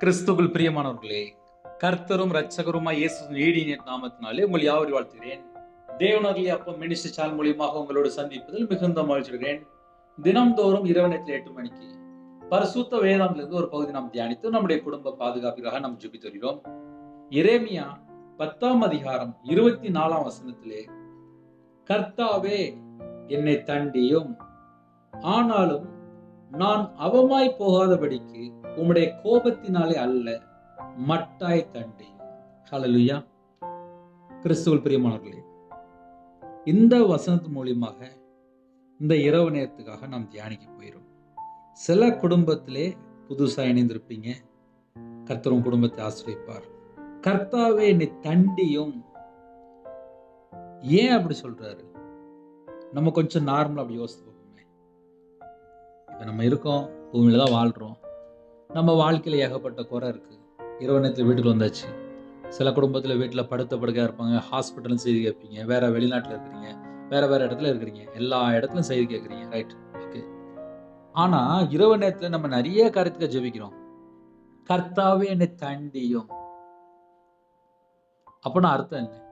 கிறிஸ்துவில் பிரியமானவர்களே கர்த்தரும் ரட்சகருமாய் இயேசு ஈடிய நாமத்தினாலே உங்கள் யாவரி வாழ்த்துகிறேன். தேவனர்லி அப்போ மினிஸ்டர் சால் மூலியமாக உங்களோடு சந்திப்பதில் மிகுந்த மகிழ்ச்சிடுகிறேன் தினம்தோறும் இரவு நேரத்தில் எட்டு மணிக்கு பரிசுத்த வேதாந்திலிருந்து ஒரு பகுதி நாம் தியானித்து நம்முடைய குடும்ப பாதுகாப்பிற்காக நாம் ஜுபி தருகிறோம் இரேமியா பத்தாம் அதிகாரம் இருபத்தி நாலாம் வசனத்திலே கர்த்தாவே என்னை தண்டியும். ஆனாலும் நான் அவமாய் போகாதபடிக்கு உம்முடைய கோபத்தினாலே அல்ல மட்டாய் தண்டி. ஹலலுயா கிறிஸ்துவல் பிரியமானவர்களே இந்த வசனத்து மூலியமாக இந்த இரவு நேரத்துக்காக நாம் தியானிக்க போயிடும் சில குடும்பத்திலே புதுசா இணைந்திருப்பீங்க. கர்த்தரும் குடும்பத்தை ஆசிரியப்பார். கர்த்தாவே என்னை தண்டியும். ஏன் அப்படி சொல்றாரு? நம்ம கொஞ்சம் நார்மலா அப்படி யோசித்து பார்ப்போமே. இப்போ நம்ம இருக்கோம் பூமியில தான் வாழ்றோம். நம்ம வாழ்க்கையில் ஏகப்பட்ட குறை இருக்குது இரவு நேரத்தில் வீட்டுக்கு வந்தாச்சு. சில குடும்பத்தில் வீட்டில் படுத்த படுக்கையாக இருப்பாங்க. ஹாஸ்பிட்டலும் செய்தி கேட்பீங்க. வேற வெளிநாட்டில் இருக்கிறீங்க. வேற வேற இடத்துல இருக்கிறீங்க. எல்லா இடத்துலையும் செய்தி கேட்குறீங்க. ரைட் ஓகே ஆனால் இரவு நேரத்தில் நம்ம நிறைய காரியத்துக்கு ஜெபிக்கிறோம். கர்த்தாவே என்னை தண்டியும். அப்படின்னா அர்த்தம் என்ன?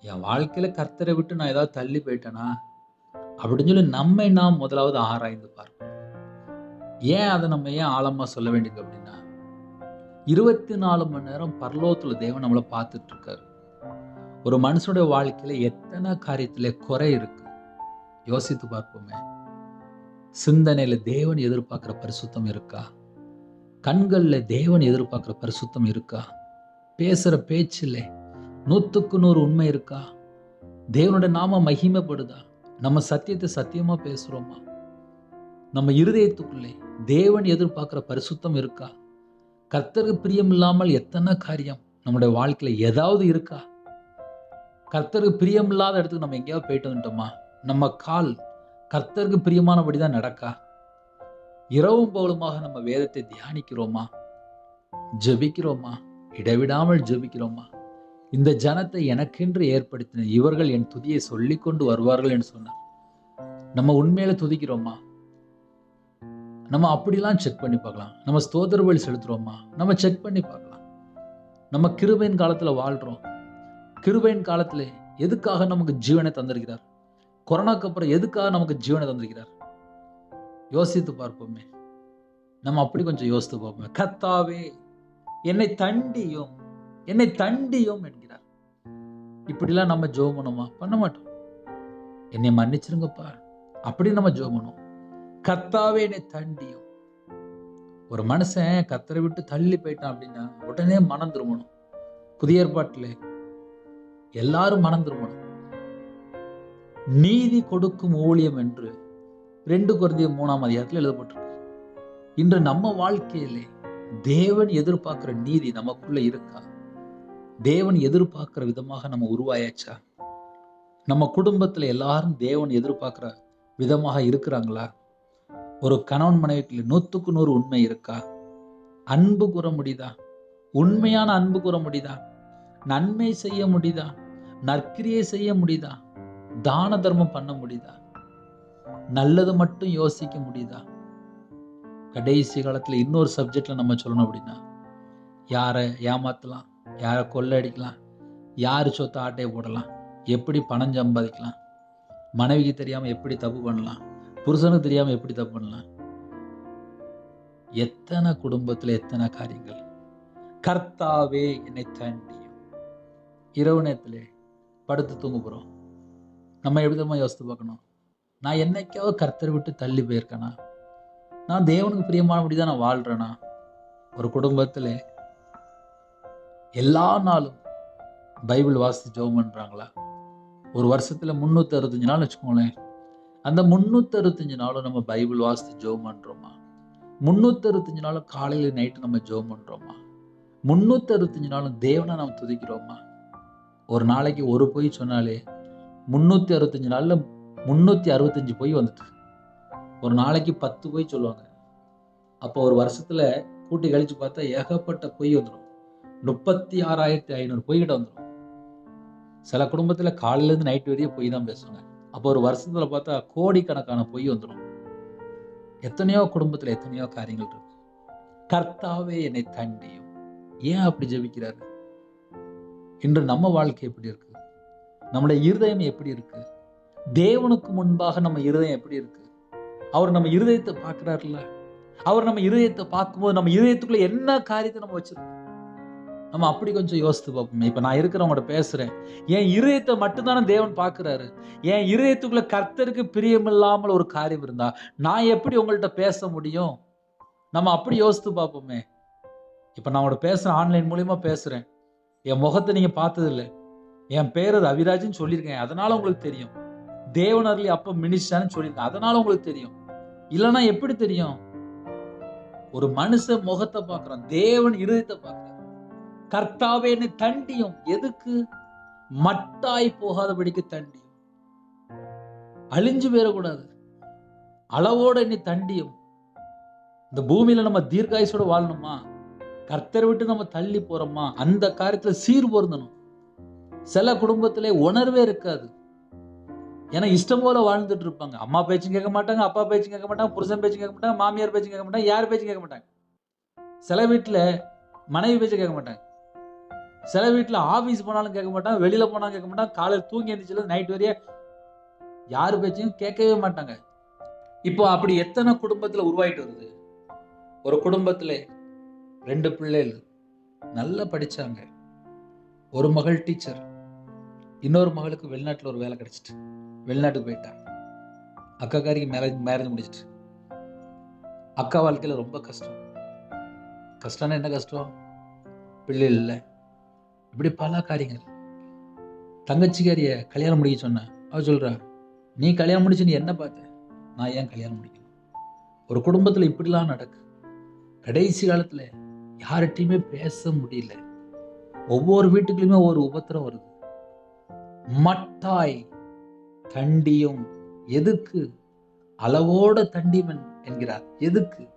என் வாழ்க்கையில கர்த்தரை விட்டு நான் ஏதாவது தள்ளி போயிட்டேனா? அப்படின்னு சொல்லி நம்மை நாம் முதலாவது ஆராய்ந்து பார்க்கணும். ஏன் அதை நம்ம ஏன் ஆழமாக சொல்ல வேண்டியது அப்படின்னா இருபத்தி நாலு மணி நேரம் பரலோகத்தில் தேவன் நம்மளை பார்த்துட்டு இருக்காரு ஒரு மனுஷனுடைய வாழ்க்கையில எத்தனை காரியத்துல குறை இருக்கு? யோசித்து பார்ப்போமே. சிந்தனையில தேவன் எதிர்பார்க்கிற பரிசுத்தம் இருக்கா? கண்களில் தேவன் எதிர்பார்க்கிற பரிசுத்தம் இருக்கா? பேசுற பேச்சில் நூற்றுக்கு நூறு உண்மை இருக்கா? தேவனுடைய நாம மகிமைப்படுதா? நம்ம சத்தியத்தை சத்தியமா பேசுறோமா? நம்ம இருதயத்துக்குள்ளே தேவன் எதிர்பார்க்குற பரிசுத்தம் இருக்கா? கர்த்தருக்கு பிரியம் இல்லாமல் எத்தனை காரியம் நம்முடைய வாழ்க்கையில் ஏதாவது இருக்கா? கர்த்தருக்கு பிரியம் இல்லாத இடத்துக்கு நம்ம எங்கேயாவது போயிட்டு வந்துட்டோமா? நம்ம கால் கர்த்தருக்கு பிரியமானபடி தான் நடக்கா? இரவும் பகலுமாக நம்ம வேதத்தை தியானிக்கிறோமா? ஜெபிக்கிறோமா? இடைவிடாமல் ஜெபிக்கிறோமா? இந்த ஜனத்தை எனக்கென்று ஏற்படுத்தின இவர்கள் என் துதியை சொல்லிக்கொண்டு வருவார்கள் என்று சொன்னார். நம்ம உண்மையில துதிக்கிறோமா? நம்ம அப்படிலாம் செக் பண்ணி பார்க்கலாம். நம்ம ஸ்தோத்திர வழி செலுத்துகிறோமா நம்ம செக் பண்ணி பார்க்கலாம். நம்ம கிருபையின் காலத்தில் வாழ்கிறோம் கிருபையின் காலத்தில் எதுக்காக நமக்கு ஜீவனை தந்திருக்கிறார்? கொரோனாக்கு அப்புறம் எதுக்காக நமக்கு ஜீவனை தந்திருக்கிறார்? யோசித்து பார்ப்போமே. நம்ம அப்படி கொஞ்சம் யோசித்து பார்ப்போமே. கத்தாவே என்னை தண்டியும் என்னை தண்டியும் என்கிறார். இப்படிலாம் நம்ம ஜோம் பண்ணுமா பண்ண மாட்டோம். என்னை மன்னிச்சிருங்கப்பா. அப்படி நம்ம ஜோம் பண்ணுவோம் கத்தாவே என்னை தண்டியும். ஒரு மனுஷன் கத்தரை விட்டு தள்ளி போயிட்டான் அப்படின்னா உடனே மனம் திரும்பணும். புதிய ஏற்பாட்டில் எல்லாரும் மனம் திரும்பணும். நீதி கொடுக்கும் ஊழியம் என்று ரெண்டு குருந்திய மூணாம் அதிகாரத்தில் எழுதப்பட்டிருக்கு. இன்று நம்ம வாழ்க்கையிலே தேவன் எதிர்பார்க்கிற நீதி நமக்குள்ள இருக்கா? தேவன் எதிர்பார்க்கிற விதமாக நம்ம உருவாயாச்சா? நம்ம குடும்பத்துல எல்லாரும் தேவன் எதிர்பார்க்கிற விதமாக இருக்கிறாங்களா? ஒரு கணவன் மனைவிக்குள்ள நூத்துக்கு நூறு உண்மை இருக்கா? அன்பு கூற முடியுதா? உண்மையான அன்பு கூற முடியுதா? நன்மை செய்ய முடியுதா? நற்கிரியை செய்ய முடியுதா? தான தர்மம் பண்ண முடியுதா? நல்லது மட்டும் யோசிக்க முடியுதா? கடைசி காலத்துல இன்னொரு சப்ஜெக்ட்ல நம்ம சொல்லணும் அப்படின்னா யாரை ஏமாத்தலாம்? யாரை கொள்ளடிக்கலாம் யார் சொத்தை ஆட்டையை போடலாம்? எப்படி பணம் சம்பாதிக்கலாம்? மனைவிக்கு தெரியாம எப்படி தப்பு பண்ணலாம்? புருஷனுக்கு தெரியாமல் எப்படி தப்பு பண்ணலாம்? எத்தனை குடும்பத்துல எத்தனை காரியங்கள்? கர்த்தாவே என்னை தாண்டியும் இரவு நேரத்திலே படுத்து தூங்க போகிறோம் நம்ம எப்படி தான் யோசித்து பார்க்கணும்? நான் என்னைக்காவது கர்த்தரை விட்டு தள்ளி போயிருக்கேனா? நான் தேவனுக்கு பிரியமானபடி தான் நான் வாழ்கிறேனா ஒரு குடும்பத்துல எல்லா நாளும் பைபிள் வாசித்து ஜெபம் பண்ணுறாங்களா ஒரு வருஷத்துல முந்நூற்றி அறுபத்தஞ்சு நாள் வச்சுக்கோங்களேன். அந்த முந்நூற்றி அறுபத்தஞ்சு நாளும் நம்ம பைபிள் வாசித்து ஜோம் பண்ணுறோமா முந்நூற்றி அறுபத்தஞ்சு நாளும் காலையில் நைட்டு நம்ம ஜோம் பண்ணுறோமா முந்நூற்றி அறுபத்தஞ்சு நாளும் தேவனை நம்ம துதிக்கிறோமா? ஒரு நாளைக்கு ஒரு பொய் சொன்னாலே முந்நூற்றி அறுபத்தஞ்சு நாளில் முந்நூற்றி அறுபத்தஞ்சு பொய் வந்துட்டு. ஒரு நாளைக்கு பத்து பொய் சொல்லுவாங்க. அப்போ ஒரு வருஷத்தில் கூட்டி கழிச்சு பார்த்தா ஏகப்பட்ட பொய் வந்துடும் முப்பத்தி ஆறாயிரத்தி ஐநூறு பொய்கிட்ட வந்துடும் சில குடும்பத்தில் காலையிலேருந்து நைட்டு வரையும் பொய் தான் பேசுவாங்க. அப்போ ஒரு வருஷத்துல பார்த்தா கோடிக்கணக்கான பொய் வந்துடும். எத்தனையோ குடும்பத்துல எத்தனையோ காரியங்கள் இருக்கு. கர்த்தாவே என்னை தண்டியும். ஏன் அப்படி ஜெபிக்கிறாரு? இன்று நம்ம வாழ்க்கை எப்படி இருக்கு? நம்முடைய இருதயம் எப்படி இருக்கு? தேவனுக்கு முன்பாக நம்ம இருதயம் எப்படி இருக்கு? அவர் நம்ம இருதயத்தை பார்க்கிறாருல்ல அவர் நம்ம இருதயத்தை பார்க்கும்போது நம்ம இருதயத்துக்குள்ள என்ன காரியத்தை நம்ம வச்சிருக்கோம்? நம்ம அப்படி கொஞ்சம் யோசித்து பார்ப்போமே. இப்ப நான் இருக்கிறவங்கள்ட்ட பேசுறேன். என் இருதயத்தை மட்டும்தானே தேவன் பார்க்குறாரு? என் இருதயத்துக்குள்ள கர்த்தருக்கு பிரியமில்லாமல் ஒரு காரியம் இருந்தா நான் எப்படி உங்கள்கிட்ட பேச முடியும்? நம்ம அப்படி யோசித்து பார்ப்போமே. இப்ப நான் உங்கள்ட்ட பேசுறேன் ஆன்லைன் மூலியமா பேசுறேன். என் முகத்தை நீங்க பார்த்ததில்லை. என் என் பேரு அவிராஜ்னு சொல்லியிருக்கேன். அதனால உங்களுக்கு தெரியும். தேவனர்லி அப்ப மினிஸ்டான்னு சொல்லியிருக்கேன். அதனால உங்களுக்கு தெரியும். இல்லைன்னா எப்படி தெரியும்? ஒரு மனுஷன் முகத்தை பார்க்கறான். தேவன் இருதயத்தை பார்க்கறான் கர்த்தாவே என்னை தண்டியும். எதுக்கு? மட்டாய் போகாதபடிக்கு தண்டியும். அழிஞ்சு போயிடக்கூடாது. அளவோட என்னை தண்டியும். இந்த பூமியில நம்ம தீர்காயுசோட வாழணுமா? கர்த்தரை விட்டு நம்ம தள்ளி போறோமா? அந்த காரியத்துல சீர் பொருந்தணும். சில குடும்பத்திலே உணர்வே இருக்காது. ஏன்னா இஷ்டம் போல வாழ்ந்துட்டு இருப்பாங்க. அம்மா பேச்சும் கேட்க மாட்டாங்க அப்பா பேச்சும் கேட்க மாட்டாங்க புருஷன் பேச்சும் கேட்க மாட்டாங்க மாமியார் பேச்சும் கேட்க மாட்டாங்க யார் பேச்சும் கேட்க மாட்டாங்க. சில வீட்டில் மனைவி பேச்சு கேட்க மாட்டாங்க. சில வீட்டில் ஆஃபீஸ் போனாலும் கேட்க மாட்டான் வெளியில் போனாலும் கேட்க மாட்டான் காலையில் தூங்கி எழுந்திரிச்சல நைட் வரைய யார் பேச்சையும் கேட்கவே மாட்டாங்க. இப்போ அப்படி எத்தனை குடும்பத்தில் உருவாயிட்டு வருது? ஒரு குடும்பத்தில் ரெண்டு பிள்ளைகள் நல்லா படித்தாங்க ஒரு மகள் டீச்சர் இன்னொரு மகளுக்கு வெளிநாட்டில் ஒரு வேலை கிடச்சிட்டு வெளிநாட்டுக்கு போயிட்டா அக்காக்காரிக்கு மேரேஜ் மேரேஜ் முடிச்சிட்டு அக்கா வாழ்க்கையில் ரொம்ப கஷ்டம். கஷ்டம்னா என்ன கஷ்டம்? பிள்ளை இல்லை. இப்படி பல காரியங்கள். தங்கச்சிக்காரிய கல்யாணம் முடிக்க சொன்னேன். அவர் சொல்றா நீ கல்யாணம் முடிச்சு நீ என்ன பார்த்த? நான் ஏன் கல்யாணம் முடிக்கணும்? ஒரு குடும்பத்தில் இப்படிலாம் நடக்கு. கடைசி காலத்துல யார்கிட்டையுமே பேச முடியல. ஒவ்வொரு வீட்டுக்குலையுமே ஒரு உபத்திரம் வருது. மட்டாய் தண்டியும் எதுக்கு? அளவோட தண்டிமன் என்கிறார். எதுக்கு?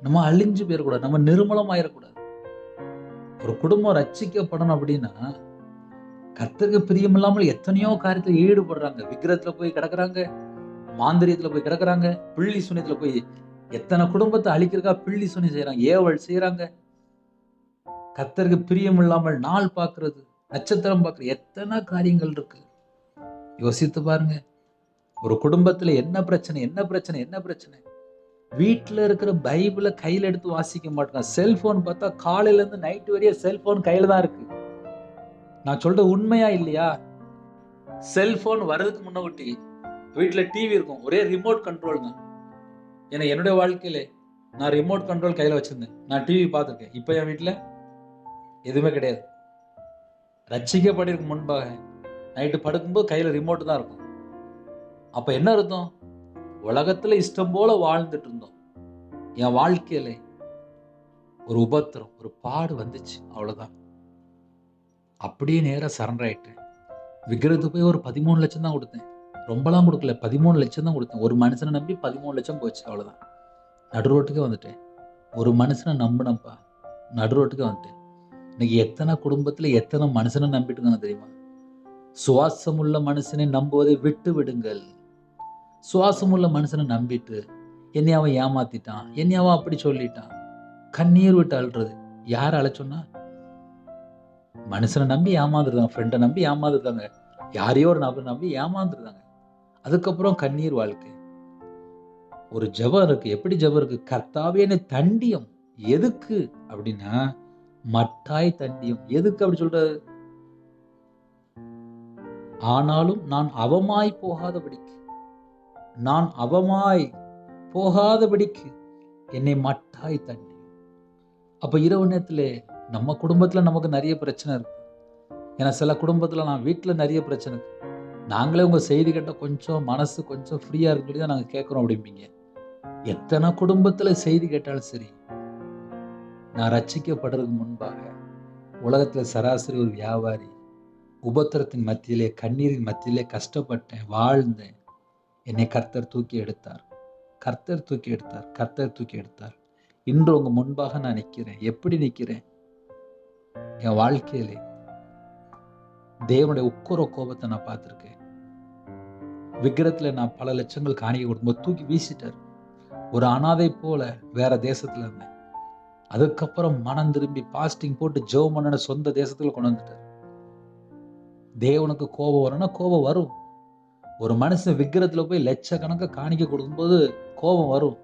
நம்ம அழிஞ்சு போயிடக்கூடாது. நம்ம நிர்மலமாயிடக்கூடாது. ஒரு குடும்பம் ரச்சிக்கப்படணும் அப்படின்னா கர்த்தருக்கு பிரியமில்லாமல் எத்தனையோ காரியத்தில் ஈடுபடுறாங்க. விக்கிரத்துல போய் கிடக்குறாங்க மாந்திரியத்துல போய் கிடக்குறாங்க பிள்ளி சுனியத்துல போய் எத்தனை குடும்பத்தை அழிக்கிறக்கா பிள்ளி சுனி செய்யறாங்க ஏவல் செய்யறாங்க கர்த்தருக்கு பிரியம் இல்லாமல் நாள் பார்க்கறது நட்சத்திரம் பார்க்கறது எத்தனை காரியங்கள் இருக்கு. யோசித்து பாருங்க. ஒரு குடும்பத்துல என்ன பிரச்சனை என்ன பிரச்சனை என்ன பிரச்சனை? வீட்டில் இருக்கிற பைபிளை கையில் எடுத்து வாசிக்க மாட்டாங்க செல்ஃபோன் பார்த்தா காலையிலேருந்து நைட்டு வரைய செல்ஃபோன் கையில் தான் இருக்கு. நான் சொல்றது உண்மையா இல்லையா? செல்ஃபோன் வர்றதுக்கு முன்னாடி வீட்டில் டிவி இருக்கும். ஒரே ரிமோட் கண்ட்ரோல் தான். ஏன்னா என்னுடைய வாழ்க்கையில நான் ரிமோட் கண்ட்ரோல் கையில் வச்சுருந்தேன். நான் டிவி பார்த்துருக்கேன். இப்போ என் வீட்டில் எதுவுமே கிடையாது. ரட்சிக்கப்பட்டிருக்கு முன்பாக நைட்டு படுக்கும்போது கையில் ரிமோட் தான் இருக்கும். அப்போ என்ன அர்த்தம்? உலகத்துல இஷ்டம் போல வாழ்ந்துட்டு இருந்தோம் என் வாழ்க்கையில ஒரு உபத்திரம் ஒரு பாடு வந்துச்சு அவ்வளவுதான். அப்படியே நேராக சரண்டர் ஆயிட்டேன். விக்கிறது போய் ஒரு பதிமூணு லட்சம் தான் கொடுத்தேன். ரொம்பலாம் கொடுக்கல பதிமூணு லட்சம் தான் கொடுத்தேன். ஒரு மனுஷனை நம்பி பதிமூணு லட்சம் போச்சு அவ்வளவுதான். நடு ரோட்டுக்கே வந்துட்டேன். ஒரு மனுஷனை நம்பினப்பா நடு ரோட்டுக்கே வந்துட்டேன். இன்னைக்கு எத்தனை குடும்பத்துல எத்தனை மனுஷனை நம்பிட்டு இருக்காங்க தெரியுமா? சுவாசமுள்ள மனுஷனை நம்புவதை விட்டு விடுங்கள். சுவாசமுள்ள மனுஷனை நம்பிட்டு என்னை அவன் ஏமாத்திட்டான் என்னை அவன் அப்படி சொல்லிட்டான். கண்ணீர் விட்டு அழுறது. யார் அழைச்சோன்னா மனுஷனை நம்பி ஏமாந்துருந்தாங்க ஃப்ரெண்டை நம்பி ஏமாந்துருந்தாங்க யாரையோ ஒரு நபரை நம்பி ஏமாந்துருந்தாங்க அதுக்கப்புறம் கண்ணீர் வாழ்க்கை. ஒரு ஜபம் இருக்கு. எப்படி ஜபம் இருக்கு? கர்த்தாவே தண்டியம். எதுக்கு அப்படின்னா மட்டாய் தண்டியம். எதுக்கு அப்படி சொல்றாரு ஆனாலும் நான் அவமாய் போகாதபடி. நான் அவமாய் போகாதபடிக்கு என்னை மட்டாய் தண்ணி அப்போ இரவு நேரத்தில் நம்ம குடும்பத்தில் நமக்கு நிறைய பிரச்சனை இருக்கு. ஏன்னா சில குடும்பத்தில் நான் வீட்டில் நிறைய பிரச்சனை இருக்கு. நாங்களே உங்கள் செய்தி கேட்ட கொஞ்சம் மனசு கொஞ்சம் ஃப்ரீயாக இருக்கு சொல்லி தான் நாங்கள் கேட்குறோம் அப்படிம்பீங்க. எத்தனை குடும்பத்தில் செய்தி கேட்டாலும் சரி நான் ரச்சிக்கப்படுறதுக்கு முன்பாக உலகத்தில் சராசரி ஒரு வியாபாரி உபத்திரத்தின் மத்தியிலே கண்ணீரின் மத்தியிலே கஷ்டப்பட்டேன் வாழ்ந்தேன் என்னை கர்த்தர் தூக்கி எடுத்தார். கர்த்தர் தூக்கி எடுத்தார். கர்த்தர் தூக்கி எடுத்தார். இன்று உங்க முன்பாக நான் நிக்கிறேன் எப்படி நிக்கிறேன் என் வாழ்க்கையிலே. தேவனுடைய உக்குற கோபத்தை நான் பார்த்திருக்கேன். விக்கிரத்தில் நான் பல லட்சங்கள் காணிக்கை கொடுக்கும்போது தூக்கி வீசிட்டார். ஒரு அனாதை போல வேற தேசத்துல இருந்தேன். அதுக்கப்புறம் மனம் திரும்பி பாஸ்டிங் போட்டு ஜோ பண்ணன சொந்த தேசத்துல கொண்டு வந்துட்டார். தேவனுக்கு கோபம் வரும்னா கோபம் வரும். ஒரு மனுஷன் விக்கிரத்தில் போய் லட்சக்கணக்காக காணிக்க கொடுக்கும்போது கோபம் வரும்.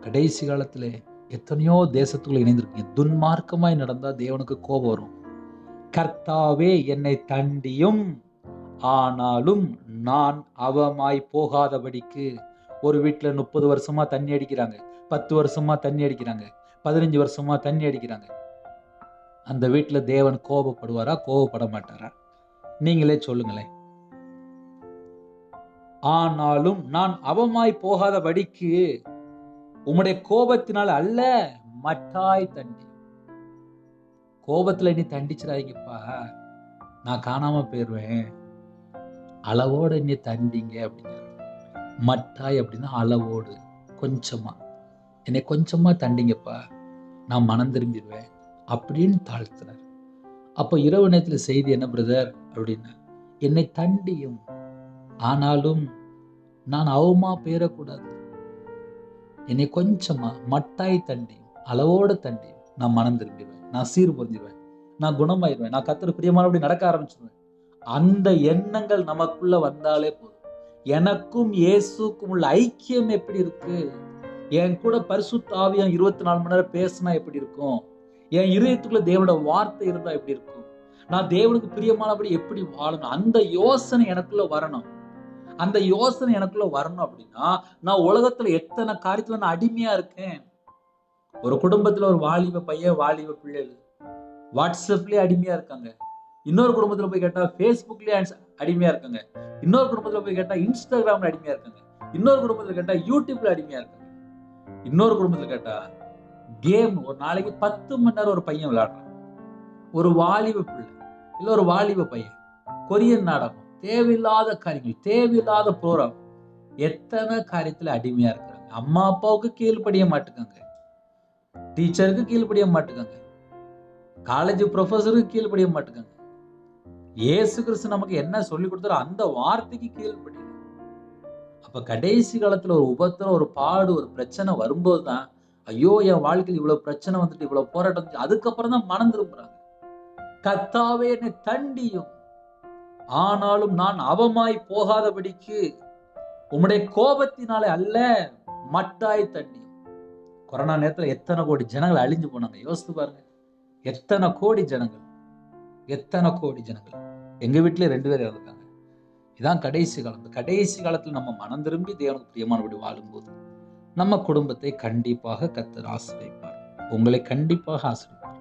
கடைசி காலத்துல எத்தனையோ தேசத்துக்குள்ள இணைந்திருக்கீங்க துன்மார்க்கமாய் நடந்தா தேவனுக்கு கோபம் வரும். கர்த்தாவே என்னை தண்டியும். ஆனாலும் நான் அவமாய் போகாதபடிக்கு ஒரு வீட்டுல முப்பது வருஷமா தண்ணி அடிக்கிறாங்க. பத்து வருஷமா தண்ணி அடிக்கிறாங்க. பதினஞ்சு வருஷமா தண்ணி அடிக்கிறாங்க. அந்த வீட்டுல தேவன் கோபப்படுவாரா? கோபப்பட மாட்டாரா? நீங்களே சொல்லுங்களேன். ஆனாலும் நான் அவமாய் போகாதபடிக்கு உம்முடைய கோபத்தினால் அல்ல மட்டாய் தண்டி. கோபத்துல நீ தண்டிச்சிடாதீங்கப்பா. நான் காணாம போயிடுவேன் அளவோட நீ தண்டிங்க அப்படிங்கிற மட்டாய் அப்படின்னா அளவோடு கொஞ்சமா. என்னை கொஞ்சமா தண்டிங்கப்பா. நான் மனம் திரும்பிடுவேன் அப்படின்னு தாழ்த்துறார். அப்போ இரவு நேரத்தில் செய்தி என்ன பிரதர் அப்படின்னா. என்னை தண்டியும். ஆனாலும் நான் அவமா பேரக்கூடாது என்னை கொஞ்சமா மட்டாய் தண்டி அளவோட தண்டி நான் மனம் திரும்பிடுவேன் நான் சீர் பொருந்திடுவேன் நான் குணமாயிருவேன். நான் கத்துற பிரியமானபடி நடக்க ஆரம்பிச்சிடுவேன் அந்த எண்ணங்கள் நமக்குள்ள வந்தாலே போதும். எனக்கும் இயேசுக்கும் உள்ள ஐக்கியம் எப்படி இருக்கு? என் கூட பரிசுத்த ஆவியம் இருபத்தி நாலு மணி நேரம் பேசினா எப்படி இருக்கும்? என் இருதயத்துக்குள்ள தேவனோட வார்த்தை இருந்தா எப்படி இருக்கும்? நான் தேவனுக்கு பிரியமானபடி எப்படி வாழணும்? அந்த யோசனை எனக்குள்ள வரணும். அந்த யோசனை எனக்குள்ள வரணும் அப்படின்னா நான் உலகத்துல எத்தனை காரியத்துல நான் அடிமையா இருக்கேன்? ஒரு குடும்பத்துல ஒரு வாலிப பையன் வாலிப பிள்ளைகள் வாட்ஸ்அப்லயே அடிமையா இருக்காங்க. இன்னொரு குடும்பத்துல போய் கேட்டா ஃபேஸ்புக்லயே அடிமையா இருக்காங்க. இன்னொரு குடும்பத்துல போய் கேட்டா இன்ஸ்டாகிராம்ல அடிமையா இருக்காங்க. இன்னொரு குடும்பத்துல கேட்டா யூடியூப்ல அடிமையா இருக்காங்க. இன்னொரு குடும்பத்துல கேட்டா கேம் ஒரு நாளைக்கு பத்து மணி நேரம் ஒரு பையன் விளையாடுறான். ஒரு வாலிப பிள்ளை இல்ல ஒரு வாலிப பையன் கொரியன் நாடகம். தேவையில்லாத காரியங்கள் தேவையில்லாத ப்ரோக்ராம் எத்தனை காரியத்துல அடிமையா இருக்கிறாங்க? அம்மா அப்பாவுக்கு கீழ்படிய மாட்டுக்காங்க. டீச்சருக்கு கீழ்படிய மாட்டுக்காங்க. காலேஜ் ப்ரொஃபஸருக்கு கீழ்படிய மாட்டுக்காங்க. இயேசு கிறிஸ்து நமக்கு என்ன சொல்லி கொடுத்தாரோ அந்த வார்த்தைக்கு கீழ்ப்படியல அப்ப கடைசி காலத்துல ஒரு உபத்திரம் ஒரு பாடு ஒரு பிரச்சனை வரும்போது தான் ஐயோ என் வாழ்க்கையில் இவ்வளவு பிரச்சனை வந்துட்டு இவ்வளவு போராட்டம் வந்துட்டு, அதுக்கப்புறம் தான் மனம் திரும்புறாங்க. கத்தாவே என்னை தண்டியும். ஆனாலும் நான் அவமாய் போகாதபடிக்கு உம்முடைய கோபத்தினாலே அல்ல மட்டாய் தண்ணி கொரோனா நேரத்துல எத்தனை கோடி ஜனங்கள் அழிஞ்சு போனாங்க. யோசித்து பாருங்க. எத்தனை கோடி ஜனங்கள்? எத்தனை கோடி ஜனங்கள்? எங்க வீட்டிலே ரெண்டு பேர் இறந்துட்டாங்க. இதான் கடைசி காலம். இந்த கடைசி காலத்துல நம்ம மனம் திரும்பி தேவனுக்கு பிரியமானபடி வாழும்போது நம்ம குடும்பத்தை கண்டிப்பாக கத்தர் ஆசிரியப்பார் உங்களை கண்டிப்பாக ஆசிரியப்பார்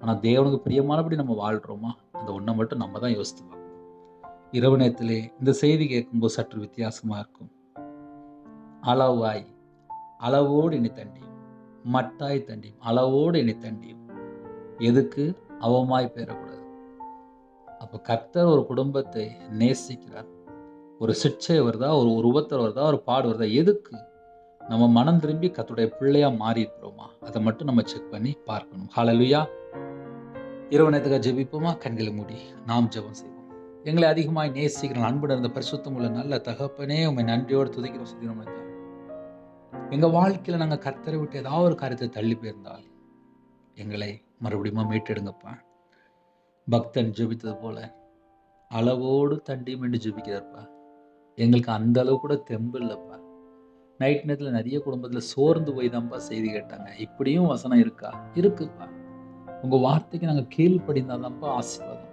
ஆனால் தேவனுக்கு பிரியமானபடி நம்ம வாழ்கிறோமா அந்த ஒண்ணை மட்டும் நம்ம தான் யோசித்து பார்க்கணும். இரவு நேரத்திலே இந்த செய்தி கேட்கும்போது சற்று வித்தியாசமா இருக்கும். அளவாய் அளவோடு இனி தண்டியும் மட்டாய் தண்டியும் அளவோடு இனி தண்டியும் எதுக்கு? அவமாய் பெறக்கூடாது அப்போ கர்த்தர் ஒரு குடும்பத்தை நேசிக்கிறார். ஒரு சிக்ஷை வருதா? ஒரு உருவத்தர் வருதா? ஒரு பாடு வருதா? எதுக்கு? நம்ம மனம் திரும்பி கத்துடைய பிள்ளையா மாறி இருக்கிறோமா அதை மட்டும் நம்ம செக் பண்ணி பார்க்கணும். ஹாலலுயா இரவு நேரத்துக்காக ஜெபிப்போமா? கண்களை மூடி. நாம் ஜெபம் செய்வோம். எங்களை அதிகமாய் நேசிக்கிற அன்புடன் இருந்த பரிசுத்தம் உள்ள நல்ல தகப்பனே உண்மை நன்றியோடு துதிக்கிறோம் சுதிக்கிறோம் எங்கள் வாழ்க்கையில் நாங்கள் கர்த்தரை விட்டு ஏதாவது ஒரு காரியத்தை தள்ளி போயிருந்தால் எங்களை மறுபடியும் மீட்டெடுங்கப்பா. பக்தன் ஜெபித்தது போல அளவோடு தண்டியும் என்று ஜெபிக்கிறார்ப்பா எங்களுக்கு அந்த அளவு கூட தெம்பு இல்லைப்பா. நைட் நேரத்தில் நிறைய குடும்பத்தில் சோர்ந்து போய் தான்ப்பா செய்தி கேட்டாங்க. இப்படியும் வசனம் இருக்கா? இருக்குப்பா. உங்கள் வார்த்தைக்கு நாங்கள் கீழ்ப்படிந்தாதான்ப்பா ஆசீர்வாதம்.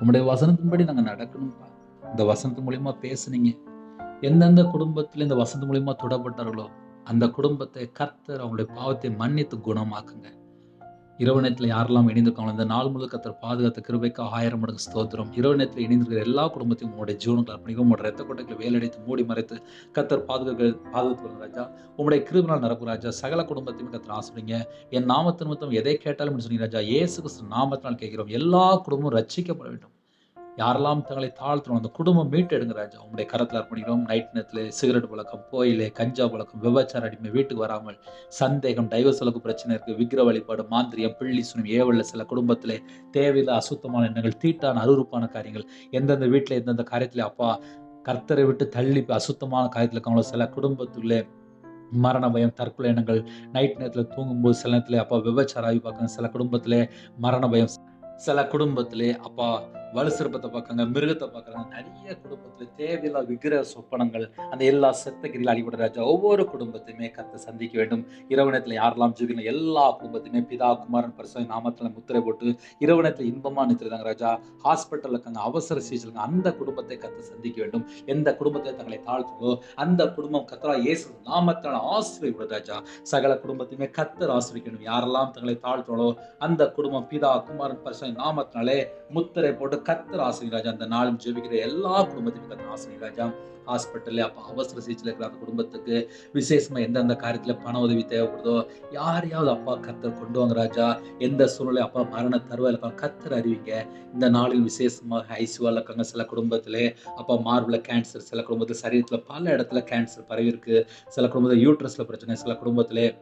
உங்களுடைய வசனத்தின்படி நாங்கள் நடக்கணும்ப்பா இந்த வசனத்து மூலியமா பேசுனீங்க. எந்தெந்த குடும்பத்தில் இந்த வசனத்து மூலியமா தொடப்பட்டார்களோ அந்த குடும்பத்தை கர்த்தர் அவங்களுடைய பாவத்தை மன்னித்து குணமாக்குங்க. இரவு நேரத்தில் யாரெல்லாம் இணைந்திருக்காங்களோ இந்த நாள் முழுக்க கத்தர் பாதுகாத்த கிருபைக்கு ஆயிரம் மடங்கு ஸ்தோத்திரம். இரவு நேரத்தில் இணைந்திருக்கிற எல்லா குடும்பத்தையும் உங்களுடைய ஜீவனங்கள் அர்ப்பணிக்கும் உங்களோட ரத்த கொட்டைகளை வேலடைத்து மூடி மறைத்து கத்தர் பாதுகாக்க பாதுகாத்து ராஜா. உங்களுடைய கிருபினால் நடக்கும் ராஜா. சகல குடும்பத்தையும் கத்தர் ஆசிரியங்க என் நாமத்தின் மொத்தம் எதை கேட்டாலும் சொன்னீங்க ராஜா. ஏசு கிறிஸ்து நாமத்தினால் கேட்கிறோம். எல்லா குடும்பமும் ரச்சிக்கப்பட வேண்டும். யாரெல்லாம் தங்களை தாழ்த்தணும் அந்த குடும்பம் மீட்டெடுங்க ராஜா. உங்களுடைய கரத்தில் அர்ப்பணிக்கிறோம். நைட் நேரத்தில் சிகரெட் பழக்கம் கோயிலே கஞ்சா பழக்கம் விபச்சார அடிமை வீட்டுக்கு வராமல் சந்தேகம் டைவர்ஸ் அளவுக்கு பிரச்சனை இருக்குது விக்கிர வழிபாடு மாந்திரியம் பிள்ளி சுனம் ஏவல்ல சில குடும்பத்தில் தேவையில்லை அசுத்தமான எண்ணங்கள் தீட்டான அருவருப்பான காரியங்கள் எந்தெந்த வீட்டில் எந்தெந்த காரியத்தில் அப்பா கர்த்தரை விட்டு தள்ளி அசுத்தமான காரியத்தில் இருக்காங்களோ சில குடும்பத்துள்ளே மரண பயம் தற்கொலை எண்ணங்கள் நைட் நேரத்தில் தூங்கும்போது சில நேரத்தில் அப்பா விபச்சார ஆய்வு பார்க்கணும் சில குடும்பத்தில் மரண பயம் சில குடும்பத்திலே அப்பா வலுசிற்பத்தை பார்க்குறாங்க மிருகத்தை பார்க்குறாங்க. நிறைய குடும்பத்தில் தேவையில்லா விக்கிரக சொப்பனங்கள் அந்த எல்லா செத்தகிரியில் அடிபட ராஜா ஒவ்வொரு குடும்பத்தையுமே கத்தை சந்திக்க வேண்டும். இரவு நேரத்தில் யாரெல்லாம் ஜீவிக்கணும் எல்லா குடும்பத்தையுமே பிதா குமாரன் பரிசு நாமத்தில் முத்திரை போட்டு இரவு நேரத்தில் இன்பமா நிறுத்திருந்தாங்க ராஜா. ஹாஸ்பிட்டலில் இருக்காங்க அவசர சிகிச்சை அந்த குடும்பத்தை கத்தை சந்திக்க வேண்டும். எந்த குடும்பத்தை தங்களை தாழ்த்துங்களோ அந்த குடும்பம் கத்தரா இயேசு நாமத்தால் ஆசிரியர் ராஜா. சகல குடும்பத்தையுமே கத்தர் ஆசிரியக்கணும் யாரெல்லாம் தங்களை தாழ்த்துங்களோ அந்த குடும்பம் பிதா குமாரன் பரிசு நாமத்தினாலே முத்திரை போட்டு கத்தர் ஆசிரியர் ராஜா அந்த நாளும் ஜெபிக்கிற எல்லா குடும்பத்திலும் கத்தர் ஆசிரியர் ராஜா. ஹாஸ்பிட்டல்ல அப்போ அவசர சிகிச்சையில் இருக்கிற அந்த குடும்பத்துக்கு விசேஷமா எந்தெந்த காரியத்துல பண உதவி தேவைப்படுதோ யாரையாவது அப்பா கத்தர் கொண்டு வாங்க ராஜா. எந்த சூழ்நிலை அப்பா மரண தருவாயில் இருக்காங்க கத்தர் அறிவிங்க. இந்த நாளில் விசேஷமாக ஐசியூவில் இருக்காங்க சில குடும்பத்துல. அப்பா மார்பில் கேன்சர் சில குடும்பத்தில். சரீரத்தில் பல இடத்துல கேன்சர் பரவி இருக்கு சில குடும்பத்தில் யூட்ரஸ்ல பிரச்சனை சில குடும்பத்திலே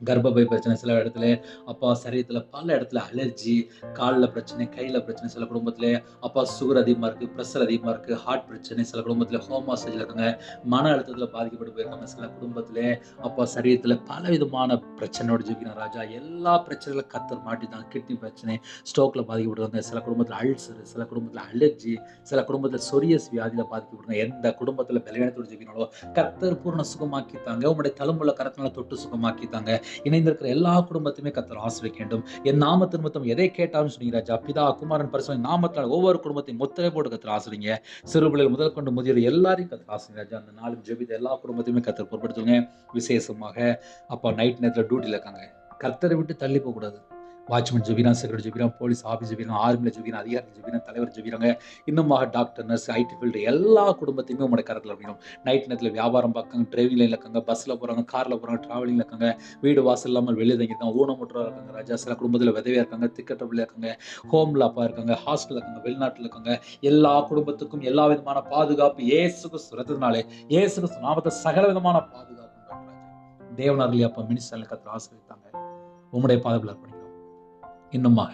கர்ப்பப்பை பிரச்சனை சில இடத்துல அப்பா சரீரத்தில் பல இடத்துல அலர்ஜி காலில் பிரச்சனை கையில் பிரச்சனை சில குடும்பத்தில் அப்பா சுகர் அதிகமாக இருக்குது ப்ரெஷர் அதிகமாக இருக்குது ஹார்ட் பிரச்சனை சில குடும்பத்தில் ஹோமாசேஜில் இருக்காங்க மன அழுத்தத்தில் பாதிக்கப்பட்டு போயிருக்காங்க. சில குடும்பத்தில் அப்பா சரீரத்தில் பல விதமான பிரச்சனையோட ஜீவிக்கிற ராஜா. எல்லா பிரச்சனைகளும் கத்தர் மாட்டிதான். கிட்னி பிரச்சனை ஸ்ட்ரோக்கில் பாதிக்கப்படுவாங்க சில குடும்பத்தில் அல்சர் சில குடும்பத்தில் அலர்ஜி சில குடும்பத்தில் சொரியஸ் வியாதியில் பாதிக்கப்படுறாங்க எந்த குடும்பத்தில் பலவீனத்தோடு ஜீவிக்கணாலோ கத்தர் பூர்ண சுகமாக்கித்தாங்க உங்களுடைய தழும்புள்ள கரத்தினால தொட்டு சுகமாக்கித்தாங்க இணைந்திருக்கிற எல்லா குடும்பத்தையுமே கத்தர் ஆசிரிக்க வேண்டும் என் நாமத்தின் மொத்தம் எதை கேட்டாலும் சொன்னீங்க ராஜா பிதா குமாரன் பரிசுவின் நாமத்தால் ஒவ்வொரு குடும்பத்தையும் முத்திரை போட்டு கத்தர் ஆசிரிங்க சிறுபிள்ளைகள் முதல் கொண்டு முதியோர் எல்லாரையும் கத்தர் ஆசிரிங்க ராஜா. அந்த நாளும் ஜெபித எல்லா குடும்பத்தையுமே கத்தர் பொருட்படுத்துங்க. விசேஷமாக அப்பா நைட் நேரத்தில் டியூட்டியில் இருக்காங்க. கத்தரை விட்டு தள்ளி போகக்கூடாது. வாட்ச்மேன் ஜெபிரான் செக்ரட்டரி ஜெபிரான் போலீஸ் ஆஃபீஸ் ஜெபிரான் ஆர்மியில் ஜெபிரான் அதிகாரிகள் ஜெபிரான் தலைவர் ஜெபிராங்க. இன்னுமாக டாக்டர் நர்ஸ் ஐடி ஃபீல்டு எல்லா குடும்பத்தையுமே உங்களோட கரத்தில் அப்படியும் நைட் நேரத்தில் வியாபாரம் பார்க்காங்க டிரைவிங் லைனில் இருக்காங்க பஸ்ஸில் போகிறாங்க காரில் போகிறாங்க ட்ராவலிங்கில் இருக்காங்க. வீடு வாசல் இல்லாமல் வெளியே தங்கியிருக்காங்க ஊனமுற்றா இருக்காங்க ராஜா சில குடும்பத்தில் விதவையாக இருக்காங்க திக்கட்டபிள் இருக்காங்க ஹோம்ல அப்பா இருக்காங்க ஹாஸ்டல் இருக்காங்க வெளிநாட்டில் இருக்காங்க. எல்லா குடும்பத்துக்கும் எல்லா விதமான பாதுகாப்பு ஏசுக்கு சுரத்தினாலே ஏசுக்கு நாமத்தை சகல விதமான பாதுகாப்பு தேவனாரிலே அப்பா மினிஸ்டர்ல கத்திர ஆசிரியத்தாங்க உம்முடைய பாதுகாப்பு இன்னுமாக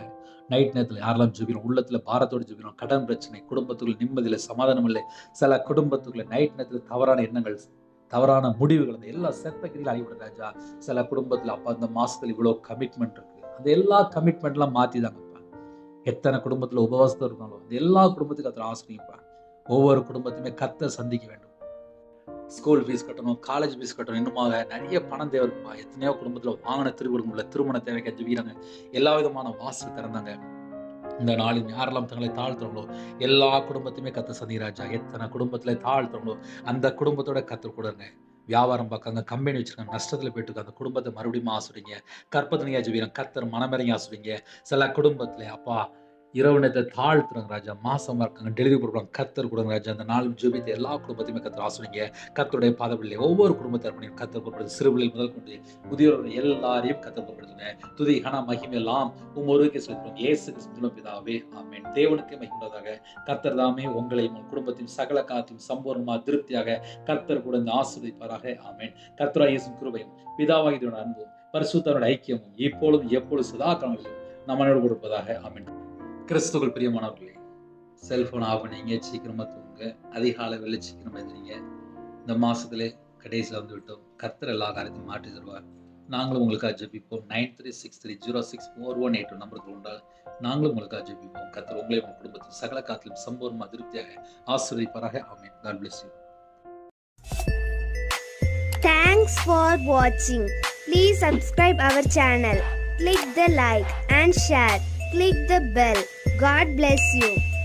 நைட் நேரத்தில் யாரெல்லாம் ஜெபிக்கிறோம் உள்ளத்தில் பாரத்தோடு ஜெபிக்கிறோம் கடன் பிரச்சனை குடும்பத்துக்குள்ள நிம்மதியில் சமாதானம் இல்லை சில குடும்பத்துக்குள்ள நைட் நேரத்தில் தவறான எண்ணங்கள் தவறான முடிவுகள் அந்த எல்லா செத்தகிரியில் ஆகிவிடும் ராஜா சில குடும்பத்தில் அப்போ அந்த மாதத்தில் இவ்வளோ கமிட்மெண்ட் இருக்குது அந்த எல்லா கமிட்மெண்ட்லாம் மாற்றி தாங்கப்பா எத்தனை குடும்பத்தில் உபவாசத்தம் இருந்தாலும் அந்த எல்லா குடும்பத்துக்கும் அதில் ஆசிரியப்பா ஒவ்வொரு குடும்பத்தையுமே கத்த சந்திக்க வேண்டும். ஸ்கூல் ஃபீஸ் கட்டணும் காலேஜ் ஃபீஸ் கட்டணும் இன்னுமாக நிறைய பணம் தேவை எத்தனையோ குடும்பத்தில் வாங்கின திருவிழா திருமண தேவைக்கு ஜெபிக்கிறாங்க எல்லா விதமான வாசல் திறந்தாங்க. இந்த நாளில் யாரெல்லாம் தங்களை தாழ்த்துறாங்களோ எல்லா குடும்பத்தையுமே கத்த சந்திராஜா எத்தனை குடும்பத்தில் தாழ்த்துறாங்களோ அந்த குடும்பத்தோட கத்து கொடுங்க வியாபாரம் பார்க்காங்க கம்பெனி வச்சிருக்காங்க நஷ்டத்தில் போயிட்டு அந்த குடும்பத்தை மறுபடியும் ஆசுறீங்க கற்பதனையா ஜெபிக்கிறாங்க கத்தர் மனமிறங்கி ஆசுறீங்க சில குடும்பத்தில் அப்பா இரவு நேரத்தை தாழ்த்துறாங்க ராஜா மாசமா இருக்காங்க டெலிவரி கொடுக்குறாங்க கத்தர் கொடுங்க ராஜா. அந்த நாள் ஜெபித்த எல்லா குடும்பத்தையுமே கத்தர் ஆசுறீங்க கத்தருடைய பாதவில்லை ஒவ்வொரு குடும்பத்தை பண்ணி கத்தர் பொருட்படுது சிறுபிள்ளை முதல் கொண்டு முதியோர்கள் எல்லாரையும் கத்தர் பொருட்படுத்துங்க துதி ஹனா மகிமெல்லாம் எல்லாம் உம் ஒருவருக்கே செலுத்துறோம் இயேசு பிதாவே ஆமேன். தேவனுக்கே மகிழ்ந்ததாக கத்தர் தாமே உங்களையும் உங்கள் குடும்பத்தையும் சகல காத்தையும் சம்பூர்ணமாக திருப்தியாக கர்த்தர் கூட இந்த ஆசிரியப்பாராக ஆமேன். கர்த்தரா இயேசுவின் கிருபையும் பிதாவாகியோட அன்பும் பரிசுத்தனோட ஐக்கியமும் இப்பொழுதும் எப்பொழுது சதா காலங்களிலும் நம்மளோடு கொடுப்பதாக ஆமேன். கிறிஸ்துகள் பிரியமானவர்களே செல்போன் ஆஃப் பண்ணீங்க சீக்கிரமா தூங்க அதிகாலை வெளில சீக்கிரமா எழுதுறீங்க இந்த மாசத்துல கடைசியில் வந்து விட்டோம் கர்த்தர் எல்லா காரியத்தையும் மாற்றி தருவார். நாங்களும் உங்களுக்காக ஜெபிப்போம். Nine three six three zero six four one eight நம்பருக்கு உண்டால் நாங்களும் உங்களுக்காக ஜெபிப்போம். கர்த்தர் உங்களே உங்கள் குடும்பத்தில் சகல காத்திலும் சம்பூர்ண திருப்தியாக ஆசிரியப்பாராக amen. God bless you Thanks for watching. Please subscribe our channel. Click the like and share. Click the bell. God bless you.